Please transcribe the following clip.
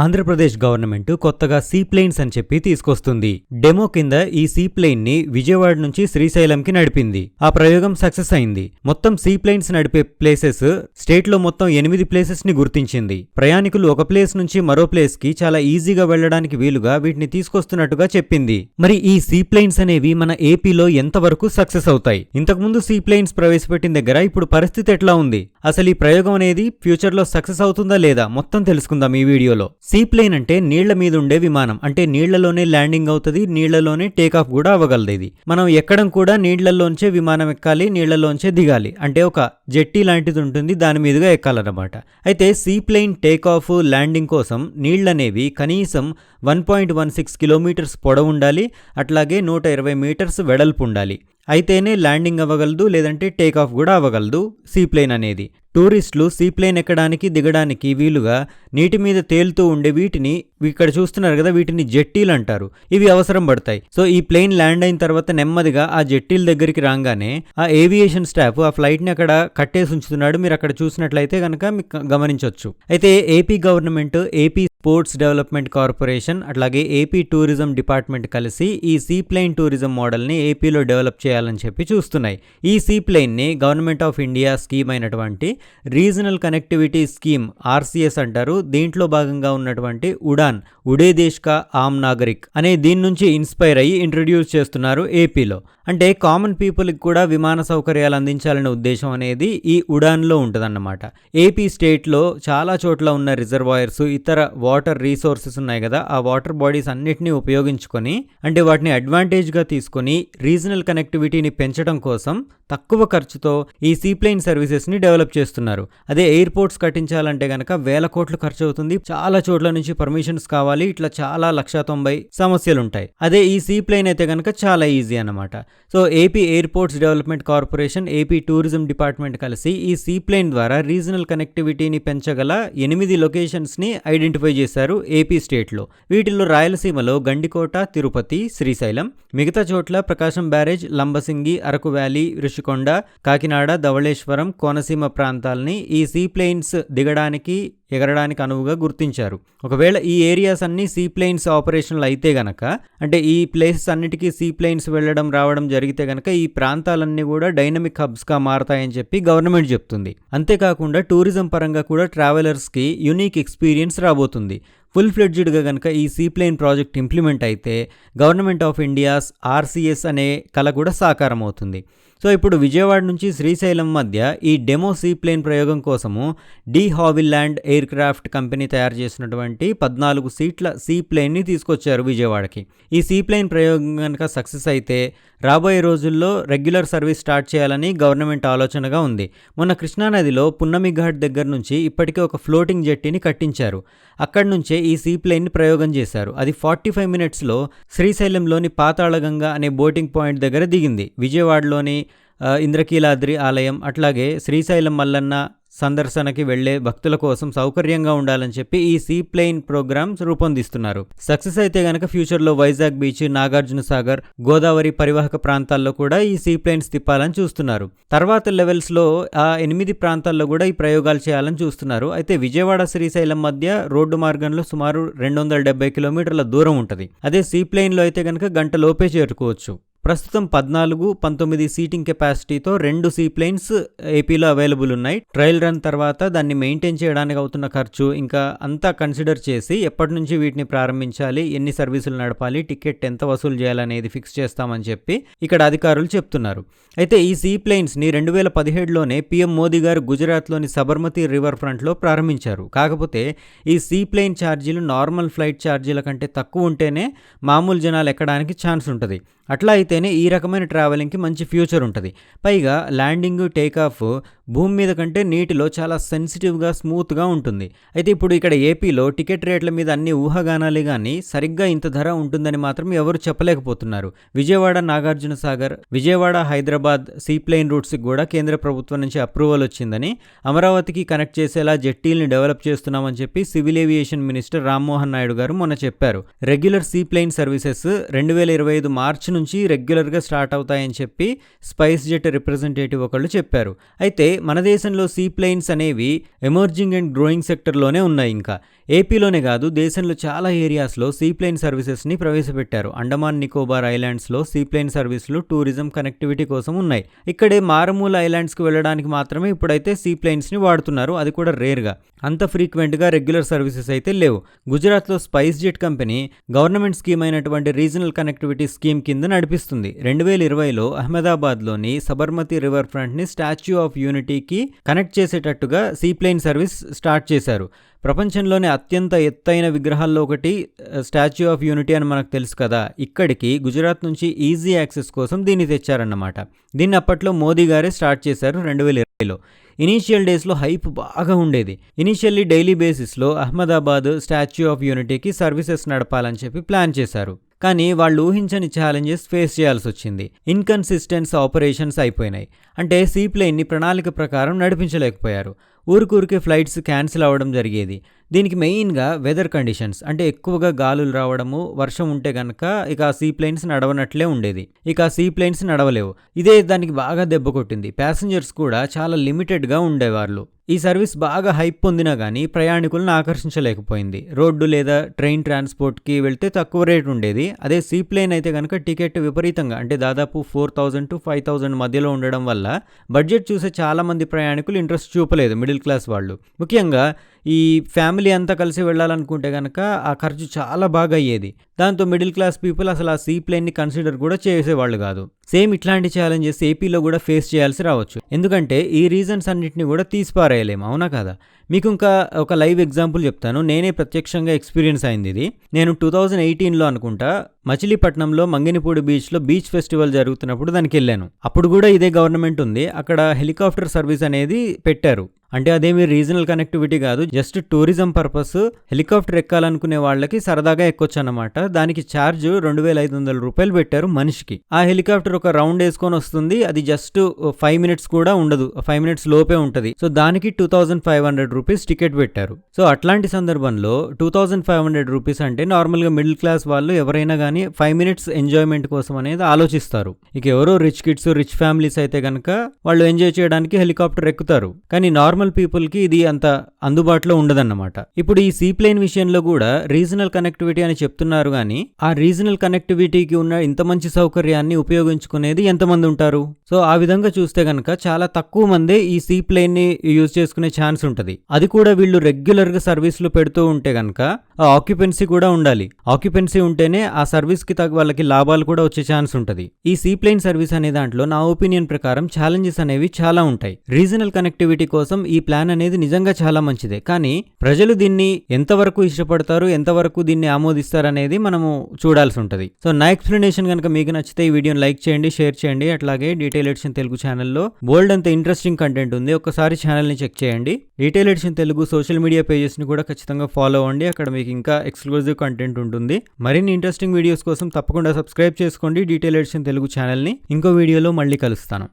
Andhra Pradesh government కొత్తగా సీప్లెయిన్స్ అని చెప్పి తీసుకొస్తుంది. డెమో కింద ఈ సీప్లెయిన్ని విజయవాడ నుంచి శ్రీశైలంకి నడిపింది. ఆ ప్రయోగం సక్సెస్ అయింది. మొత్తం సీప్లెయిన్స్ నడిపే ప్లేసెస్ స్టేట్లో మొత్తం ఎనిమిది ప్లేసెస్ని గుర్తించింది. ప్రయాణికులు ఒక ప్లేస్ నుంచి మరో ప్లేస్కి చాలా ఈజీగా వెళ్ళడానికి వీలుగా వీటిని తీసుకొస్తున్నట్టుగా చెప్పింది. మరి ఈ సీప్లెయిన్స్ అనేవి మన ఏపీలో ఎంతవరకు సక్సెస్ అవుతాయి? ఇంతకుముందు సీప్లెయిన్స్ ప్రవేశపెట్టిన దగ్గర ఇప్పుడు పరిస్థితి ఎట్లా ఉంది? అసలు ఈ ప్రయోగం అనేది ఫ్యూచర్లో సక్సెస్ అవుతుందా లేదా? మొత్తం తెలుసుకుందాం ఈ వీడియోలో. సీప్లేన్ అంటే నీళ్ళ మీద ఉండే విమానం. అంటే నీళ్ళలోనే ల్యాండింగ్ అవుతుంది నీళ్ళలోనే టేకాఫ్ కూడా అవ్వగలదు ఇది. మనం ఎక్కడం కూడా నీళ్ళలోంచే విమానం ఎక్కాలి నీళ్ళలోంచే దిగాలి. అంటే ఒక జెట్టి లాంటిది ఉంటుంది దాని మీదుగా ఎక్కాలన్నమాట. అయితే సీప్లేన్ టేకాఫ్ ల్యాండింగ్ కోసం నీళ్ళనేవి కనీసం one point one six kilometres పొడవు ఉండాలి అట్లాగే నూట ఇరవై మీటర్స్ వెడల్పు ఉండాలి అయితేనే ల్యాండింగ్ అవ్వగలదు లేదంటే టేక్ ఆఫ్ కూడా అవ్వగలదు. సీప్లేన్ అనేది. టూరిస్టులు సీప్లేన్ ఎక్కడానికి దిగడానికి వీలుగా నీటి మీద తేలుతూ ఉండే వీటిని ఇక్కడ చూస్తున్నారు కదా వీటిని జెట్టీలు అంటారు. ఇవి అవసరం పడతాయి. సో ఈ ప్లేన్ ల్యాండ్ అయిన తర్వాత నెమ్మదిగా ఆ జెట్టీల దగ్గరికి రాగానే ఆ ఏవియేషన్ స్టాఫ్ ఆ ఫ్లైట్ని అక్కడ కట్టేసి ఉంచుతున్నాడు. మీరు అక్కడ చూసినట్లయితే కనుక మీకు గమనించవచ్చు అయితే AP government AP sports development corporation అట్లాగే ఏపీ టూరిజం డిపార్ట్మెంట్ కలిసి ఈ సీప్లైన్ టూరిజం మోడల్ని ఏపీలో డెవలప్ చేయాలని చెప్పి చూస్తున్నాయి. ఈ సీప్లైన్ని గవర్నమెంట్ ఆఫ్ ఇండియా స్కీమ్ అయినటువంటి రీజనల్ కనెక్టివిటీ స్కీమ్ ఆర్సీఎస్ అంటారు. దీంట్లో భాగంగా ఉన్నటువంటి ఉడాన్ ఉడే దేశ్ కా ఆమ్ నాగరిక్ అనే దీని నుంచి ఇన్స్పైర్ అయ్యి ఇంట్రడ్యూస్ చేస్తున్నారు ఏపీలో అంటే కామన్ పీపుల్కి కూడా విమాన సౌకర్యాలు అందించాలనే ఉద్దేశం అనేది ఈ ఉడాన్లో ఉంటుందన్నమాట. ఏపీ స్టేట్లో చాలా చోట్ల ఉన్న రిజర్వాయర్స్ ఇతర వాటర్ రీసోర్సెస్ ఉన్నాయి కదా ఆ వాటర్ బాడీస్ అన్నిటినీ ఉపయోగించుకొని అంటే వాటిని అడ్వాంటేజ్గా తీసుకొని రీజనల్ కనెక్టివిటీని పెంచడం కోసం తక్కువ ఖర్చుతో ఈ సీప్లెయిన్ సర్వీసెస్ని డెవలప్ చేస్తున్నారు. అదే ఎయిర్పోర్ట్స్ కట్టించాలంటే కనుక వేల కోట్లు ఖర్చు అవుతుంది చాలా చోట్ల నుంచి పర్మిషన్స్ కావాలి. ఇట్లా చాలా లక్ష తొంభై సమస్యలు ఉంటాయి అదే ఈ సీప్లైన్ అయితే కనుక చాలా ఈజీ అన్నమాట. So AP airports development corporation AP tourism department కలిసి ఈ సీప్లైన్ ద్వారా రీజనల్ కనెక్టివిటీని పెంచగల ఎనిమిది లొకేషన్స్ని ఐడెంటిఫై చేశారు ఏపీ స్టేట్లో. వీటిల్లో రాయలసీమలో గండికోట తిరుపతి శ్రీశైలం మిగతా చోట్ల ప్రకాశం బ్యారేజ్ లంబసింగి అరకు వ్యాలీ ఋషికొండ కాకినాడ ధవళేశ్వరం కోనసీమ ప్రాంతాలని ఈ సీప్లైన్స్ దిగడానికి ఎగరడానికి అనువుగా గుర్తించారు. ఒకవేళ ఈ ఏరియాస్ అన్ని సీప్లైన్స్ ఆపరేషన్లు అయితే గనక అంటే ఈ ప్లేసెస్ అన్నిటికీ సీప్లైన్స్ వెళ్ళడం రావడం జరిగితే గనక ఈ ప్రాంతాలన్నీ కూడా డైనమిక్ హబ్స్గా మారతాయని చెప్పి గవర్నమెంట్ చెప్తుంది. అంతేకాకుండా టూరిజం పరంగా కూడా ట్రావెలర్స్కి యునీక్ ఎక్స్పీరియన్స్ రాబోతుంది. ఫుల్ ఫ్లెడ్జ్డ్గా కనుక ఈ సీప్లైన్ ప్రాజెక్ట్ ఇంప్లిమెంట్ అయితే గవర్నమెంట్ ఆఫ్ ఇండియాస్ ఆర్సీఎస్ అనే కళ కూడా సాకారం అవుతుంది సో ఇప్పుడు విజయవాడ నుంచి శ్రీశైలం మధ్య ఈ డెమో సీప్లేన్ ప్రయోగం కోసము de Havilland aircraft company తయారు చేసినటువంటి పద్నాలుగు సీట్ల సీప్లేన్ని తీసుకొచ్చారు విజయవాడకి. ఈ సీప్లేన్ ప్రయోగం కనుక సక్సెస్ అయితే రాబోయే రోజుల్లో రెగ్యులర్ సర్వీస్ స్టార్ట్ చేయాలని గవర్నమెంట్ ఆలోచనగా ఉంది. మొన్న కృష్ణానదిలో పున్నమి ఘాట్ దగ్గర నుంచి ఇప్పటికే ఒక ఫ్లోటింగ్ జెట్టిని కట్టించారు. అక్కడి నుంచే ఈ సీప్లేన్ని ప్రయోగం చేశారు. అది ఫార్టీ ఫైవ్ మినిట్స్లో శ్రీశైలంలోని పాతాళగంగ అనే బోటింగ్ పాయింట్ దగ్గర దిగింది. విజయవాడలోని ఇంద్రకీలాద్రి ఆలయం అట్లాగే శ్రీశైలం మల్లన్న సందర్శనకి వెళ్ళే భక్తుల కోసం సౌకర్యంగా ఉండాలని చెప్పి ఈ సీ ప్లేన్ ప్రోగ్రామ్స్ రూపొందిస్తున్నారు. సక్సెస్ అయితే గనక ఫ్యూచర్లో వైజాగ్ బీచ్ నాగార్జున సాగర్ గోదావరి పరివాహక ప్రాంతాల్లో కూడా ఈ సీ ప్లేన్స్ తిప్పాలని చూస్తున్నారు. తర్వాత లెవెల్స్లో ఆ ఎనిమిది ప్రాంతాల్లో కూడా ఈ ప్రయోగాలు చేయాలని చూస్తున్నారు. అయితే విజయవాడ శ్రీశైలం మధ్య రోడ్డు మార్గంలో సుమారు రెండు వందల డెబ్బై కిలోమీటర్ల దూరం ఉంటుంది. అదే సీ ప్లేన్లో అయితే గనక గంట లోపే చేరుకోవచ్చు. ప్రస్తుతం పద్నాలుగు పంతొమ్మిది సీటింగ్ కెపాసిటీతో రెండు సీప్లైన్స్ ఏపీలో అవైలబుల్ ఉన్నాయి. ట్రయల్ రన్ తర్వాత దాన్ని మెయింటైన్ చేయడానికి అవుతున్న ఖర్చు ఇంకా అంతా కన్సిడర్ చేసి ఎప్పటి నుంచి వీటిని ప్రారంభించాలి ఎన్ని సర్వీసులు నడపాలి టికెట్ ఎంత వసూలు చేయాలనేది ఫిక్స్ చేస్తామని చెప్పి ఇక్కడ అధికారులు చెప్తున్నారు. అయితే ఈ సీప్లైన్స్ని రెండు వేల పదిహేడులోనే పీఎం మోదీ గారు గుజరాత్లోని సబర్మతి రివర్ ఫ్రంట్లో ప్రారంభించారు. కాకపోతే ఈ సీప్లైన్ ఛార్జీలు నార్మల్ ఫ్లైట్ ఛార్జీల కంటే తక్కువ ఉంటేనే మామూలు జనాలు ఎక్కడానికి ఛాన్స్ ఉంటుంది. అట్లా అయితేనే ఈ రకమైన ట్రావెలింగ్కి మంచి ఫ్యూచర్ ఉంటుంది. పైగా ల్యాండింగ్ టేకాఫ్ భూమి మీద కంటే నీటిలో చాలా సెన్సిటివ్గా స్మూత్గా ఉంటుంది. అయితే ఇప్పుడు ఇక్కడ ఏపీలో టికెట్ రేట్ల మీద అన్ని ఊహాగానాలే కానీ సరిగ్గా ఇంత ధర ఉంటుందని మాత్రం ఎవరు చెప్పలేకపోతున్నారు. విజయవాడ నాగార్జున సాగర్ విజయవాడ హైదరాబాద్ సీప్లైన్ రూట్స్కి కూడా కేంద్ర ప్రభుత్వం నుంచి అప్రూవల్ వచ్చిందని అమరావతికి కనెక్ట్ చేసేలా జెట్టీల్ని డెవలప్ చేస్తున్నామని చెప్పి civil aviation minister Rammohan Naidu garu మొన్న చెప్పారు. రెగ్యులర్ సీప్లైన్ సర్వీసెస్ రెండు వేల ఇరవై ఐదు మార్చి నుంచి రెగ్యులర్గా స్టార్ట్ అవుతాయని చెప్పి స్పైస్ జెట్ రిప్రజెంటేటివ్ ఒకళ్ళు చెప్పారు. అయితే మన దేశంలో సీప్లెయిన్స్ అనేవి ఎమర్జింగ్ అండ్ గ్రోయింగ్ సెక్టర్లోనే ఉన్నాయి ఇంకా. ఏపీలోనే కాదు దేశంలో చాలా ఏరియాస్లో సీప్లైన్ సర్వీసెస్ని ప్రవేశపెట్టారు. అండమాన్ నికోబార్ ఐలాండ్స్లో సీప్లైన్ సర్వీసులు టూరిజం కనెక్టివిటీ కోసం ఉన్నాయి. ఇక్కడే మారుమూల ఐలాండ్స్కి వెళ్ళడానికి మాత్రమే ఇప్పుడైతే సీప్లైన్స్ని వాడుతున్నారు. అది కూడా రేర్గా. అంత ఫ్రీక్వెంట్గా రెగ్యులర్ సర్వీసెస్ అయితే లేవు. గుజరాత్లో spice jet company government scheme అయినటువంటి రీజనల్ కనెక్టివిటీ స్కీమ్ కింద నడిపిస్తుంది. రెండు వేల ఇరవైలో అహ్మదాబాద్లోని సబర్మతి రివర్ ఫ్రంట్ని స్టాచ్యూ ఆఫ్ యూనిటీకి కనెక్ట్ చేసేటట్టుగా సీప్లైన్ సర్వీస్ స్టార్ట్ చేశారు. ప్రపంచంలోనే అత్యంత ఎత్తైన విగ్రహాల్లో ఒకటి స్టాచ్యూ ఆఫ్ యూనిటీ అని మనకు తెలుసు కదా. ఇక్కడికి గుజరాత్ నుంచి ఈజీ యాక్సెస్ కోసం దీన్ని తెచ్చారన్నమాట. దీన్ని అప్పట్లో మోదీ గారే స్టార్ట్ చేశారు రెండు వేల ఇరవైలో. ఇనీషియల్ డేస్లో హైప్ బాగా ఉండేది. ఇనీషియల్లీ డైలీ బేసిస్లో అహ్మదాబాద్ స్టాచ్యూ ఆఫ్ యూనిటీకి సర్వీసెస్ నడపాలని చెప్పి ప్లాన్ చేశారు. కానీ వాళ్ళు ఊహించని ఛాలెంజెస్ ఫేస్ చేయాల్సి వచ్చింది. ఇన్కన్సిస్టెన్స్ ఆపరేషన్స్ అయిపోయినాయి. అంటే సీప్లైన్ని ప్రణాళిక ప్రకారం నడిపించలేకపోయారు. ఊరికూరికే ఫ్లైట్స్ క్యాన్సిల్ అవ్వడం జరిగేది. దీనికి మెయిన్గా వెదర్ కండిషన్స్ అంటే ఎక్కువగా గాలులు రావడము వర్షం ఉంటే కనుక ఇక సీప్లైన్స్ నడవనట్లే ఉండేది. ఇక సీప్లైన్స్ నడవలేవు. ఇదే దానికి బాగా దెబ్బ కొట్టింది. ప్యాసింజర్స్ కూడా చాలా లిమిటెడ్గా ఉండేవాళ్ళు. ఈ సర్వీస్ బాగా హైప్ పొందినా కానీ ప్రయాణికులను ఆకర్షించలేకపోయింది. రోడ్డు లేదా ట్రైన్ ట్రాన్స్పోర్ట్కి వెళ్తే తక్కువ రేట్ ఉండేది. అదే సీప్లైన్ అయితే కనుక టికెట్ విపరీతంగా అంటే దాదాపు four thousand to five thousand మధ్యలో ఉండడం వల్ల బడ్జెట్ చూసే చాలా మంది ప్రయాణికులు ఇంట్రెస్ట్ చూపలేదు. మిడిల్ క్లాస్ వాళ్ళు. ముఖ్యంగా ఈ ఫ్యామిలీ అంతా కలిసి వెళ్ళాలనుకుంటే కనుక ఆ ఖర్చు చాలా బాగా అయ్యేది. దాంతో మిడిల్ క్లాస్ పీపుల్ అసలు ఆ సీ ప్లేన్ని కన్సిడర్ కూడా చేసేవాళ్ళు కాదు. సేమ్ ఇట్లాంటి ఛాలెంజెస్ ఏపీలో కూడా ఫేస్ చేయాల్సి రావచ్చు. ఎందుకంటే ఈ రీజన్స్ అన్నింటినీ కూడా తీసిపారేయలేము అవునా కదా? మీకు ఇంకా ఒక లైవ్ ఎగ్జాంపుల్ చెప్తాను. నేనే ప్రత్యక్షంగా ఎక్స్పీరియన్స్ అయింది ఇది. నేను టూ థౌజండ్ ఎయిటీన్లో అనుకుంటా మచిలీపట్నంలో మంగినిపూడి బీచ్లో బీచ్ ఫెస్టివల్ జరుగుతున్నప్పుడు దానికి వెళ్ళాను. అప్పుడు కూడా ఇదే గవర్నమెంట్ ఉంది. అక్కడ హెలికాప్టర్ సర్వీస్ అనేది పెట్టారు. అంటే అదేమి రీజనల్ కనెక్టివిటీ కాదు జస్ట్ టూరిజం పర్పస్ హెలికాప్టర్ ఎక్కాలనుకునే వాళ్ళకి సరదాగా ఎక్కొచ్చు అనమాట దానికి ఛార్జ్ రెండు వేల ఐదు వందల రూపాయలు పెట్టారు మనిషికి. ఆ హెలికాప్టర్ ఒక రౌండ్ వేసుకొని వస్తుంది అది జస్ట్ ఫైవ్ మినిట్స్ కూడా ఉండదు ఫైవ్ మినిట్స్ లోపే ఉంటుంది. సో దానికి two thousand five hundred rupees ticket పెట్టారు. సో అట్లాంటి సందర్భంలో two thousand five hundred rupees అంటే నార్మల్గా మిడిల్ క్లాస్ వాళ్ళు ఎవరైనా కానీ ఫైవ్ మినిట్స్ ఎంజాయ్మెంట్ కోసం అనేది ఆలోచిస్తారు. ఇక ఎవరో రిచ్ కిడ్స్ రిచ్ ఫ్యామిలీస్ అయితే కనుక వాళ్ళు ఎంజాయ్ చేయడానికి హెలికాప్టర్ ఎక్కుతారు. కానీ నార్మల్ పీపుల్కి ఇది అంత అందుబాటులో ఉండదన్నమాట. ఇప్పుడు ఈ సీప్లైన్ విషయంలో కూడా రీజనల్ కనెక్టివిటీ అని చెప్తున్నారు కానీ ఆ రీజనల్ కనెక్టివిటీకి ఉన్న ఇంత మంచి సౌకర్యాన్ని ఉపయోగించుకునేది ఎంతమంది ఉంటారు? సో ఆ విధంగా చూస్తే కనుక చాలా తక్కువ మందే ఈ సీప్లేన్ని యూజ్ చేసుకునే ఛాన్స్ ఉంటుంది. అది కూడా వీళ్ళు రెగ్యులర్గా సర్వీసులు పెడుతూ ఉంటే కనుక ఆ ఆక్యుపెన్సీ కూడా ఉండాలి. ఆక్యుపెన్సీ ఉంటేనే ఆ సర్వీస్కి తగ్గ వాళ్ళకి లాభాలు కూడా వచ్చే ఛాన్స్ ఉంటుంది. ఈ సీప్లైన్ సర్వీస్ అనే దాంట్లో నా ఒపీనియన్ ప్రకారం ఛాలెంజెస్ అనేవి చాలా ఉంటాయి. రీజనల్ కనెక్టివిటీ కోసం ఈ ప్లాన్ అనేది నిజంగా చాలా మంచిదే. కానీ ప్రజలు దీన్ని ఎంతవరకు ఇష్టపడతారు ఎంతవరకు దీన్ని ఆమోదిస్తారు అనేది మనము చూడాల్సి ఉంటుంది. సో నా ఎక్స్ప్లెనేషన్ కనుక మీకు నచ్చితే ఈ వీడియోని లైక్ చేయండి షేర్ చేయండి. అట్లాగే డీటెయిల్ ఎడిషన్ తెలుగు ఛానల్లో బోల్డ్ అంత ఇంట్రెస్టింగ్ కంటెంట్ ఉంది. ఒకసారి ఛానల్ని చెక్ చేయండి. Detail edition Telugu social media పేజెస్ని కూడా ఖచ్చితంగా ఫాలో అవ్వండి. అక్కడ మీకు ఇంకా ఎక్స్క్లూజివ్ కంటెంట్ ఉంటుంది. మరిన్ని ఇంట్రెస్టింగ్ వీడియోస్ కోసం తప్పకుండా సబ్స్క్రైబ్ చేసుకోండి. డీటెయిల్ ఎడిషన్ తెలుగు ఛానల్ని. ఇంకో వీడియోలో మళ్ళీ కలుస్తాను.